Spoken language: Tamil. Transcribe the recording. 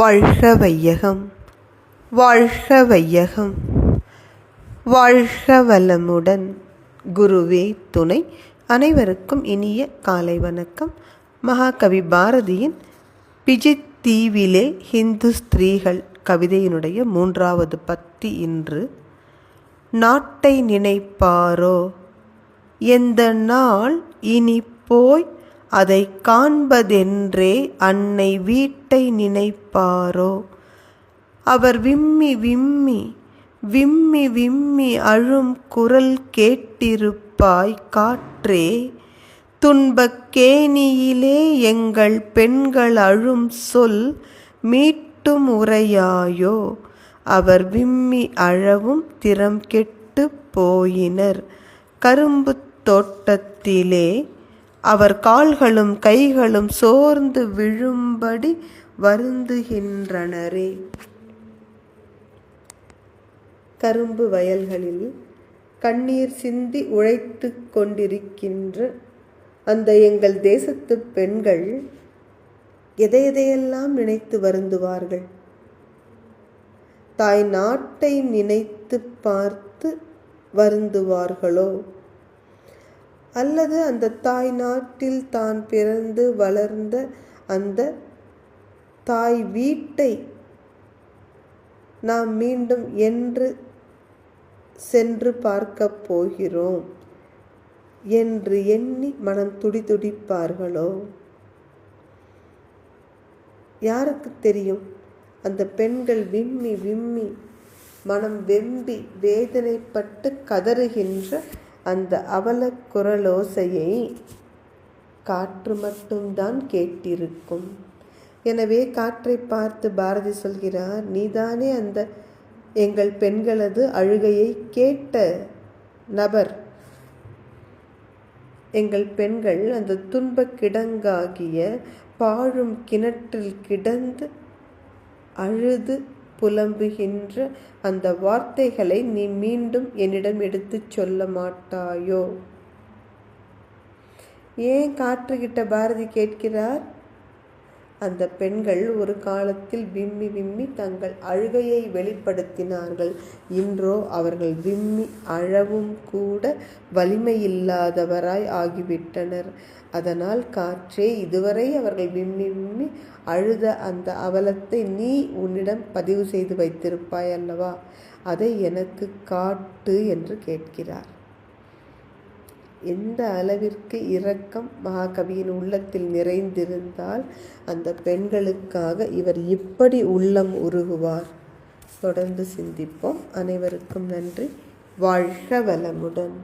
வாழ்க வையகம். வாழ்க வையகம். வாழ்க வளமுடன். குருவே துணை. அனைவருக்கும் இனிய காலை வணக்கம். மகாகவி பாரதியின் பிஜித் தீவிலே ஹிந்து ஸ்திரீகள் கவிதையினுடைய மூன்றாவது பத்தி இன்று. நாட்டை நினைப்பாரோ? எந்த நாள் இனி போய் அதை காண்பதென்றே அன்னை வீட்டை நினைப்பாரோ? அவர் விம்மி விம்மி விம்மி விம்மி அழும் குரல் கேட்டிருப்பாய் காற்றே. துன்பக் கேணியிலே எங்கள் பெண்கள் அழும் சொல் மீட்டும் உரையாயோ? அவர் விம்மி அழவும் திறம் கெட்டு போயினர். கரும்பு தோட்டத்திலே அவர் கால்களும் கைகளும் சோர்ந்து விழும்படி வருந்துகின்றனரே. கரும்பு வயல்களில் கண்ணீர் சிந்தி உழைத்து கொண்டிருக்கின்ற அந்த எங்கள் தேசத்து பெண்கள் எதை எதையெல்லாம் நினைத்து வருந்துவார்கள்? தாய் நாட்டை நினைத்து பார்த்து வருந்துவார்களோ? அல்லது அந்த தாய் நாட்டில் தான் பிறந்து வளர்ந்த அந்த தாய் வீட்டை நாம் மீண்டும் என்று சென்று பார்க்கப் போகிறோம் என்று எண்ணி மனம் துடிதுடிப்பார்களோ யாருக்கு தெரியும்? அந்த பெண்கள் விம்மி விம்மி மனம் வெம்பி வேதனைப்பட்டு கதறுகின்ற அந்த அவல குரலோசையை காற்று மட்டும்தான் கேட்டிருக்கும். எனவே காற்றை பார்த்து பாரதி சொல்கிறார் நீதானே அந்த எங்கள் பெண்களது அழுகையை கேட்ட நபர். எங்கள் பெண்கள் அந்த துன்ப கிடங்காகிய பாழும் கிணற்றில் கிடந்து அழுது புலம்புகின்ற அந்த வார்த்தைகளை நீ மீண்டும் என்னிடம் எடுத்துச் சொல்ல மாட்டாயோ? ஏன் காற்றுகிட்ட பாரதி கேட்கிறார்? அந்த பெண்கள் ஒரு காலத்தில் விம்மி விம்மி தங்கள் அழுகையை வெளிப்படுத்தினார்கள். இன்றோ அவர்கள் விம்மி அழவும் கூட வலிமையில்லாதவராய் ஆகிவிட்டனர். அதனால் காற்றே இதுவரை அவர்கள் விம்மி விம்மி அழுத அந்த அவலத்தை நீ உன்னிடம் பதிவு செய்து வைத்திருப்பாய் அல்லவா? அதை எனக்கு காட்டு என்று கேட்கிறார். எந்த அளவிற்கு இரக்கம் மகாகவியின் உள்ளத்தில் நிறைந்திருந்தால் அந்த பெண்களுக்காக இவர் இப்படி உள்ளம் உருகுவார். தொடர்ந்து சிந்திப்போம். அனைவருக்கும் நன்றி. வாழ்க வளமுடன்.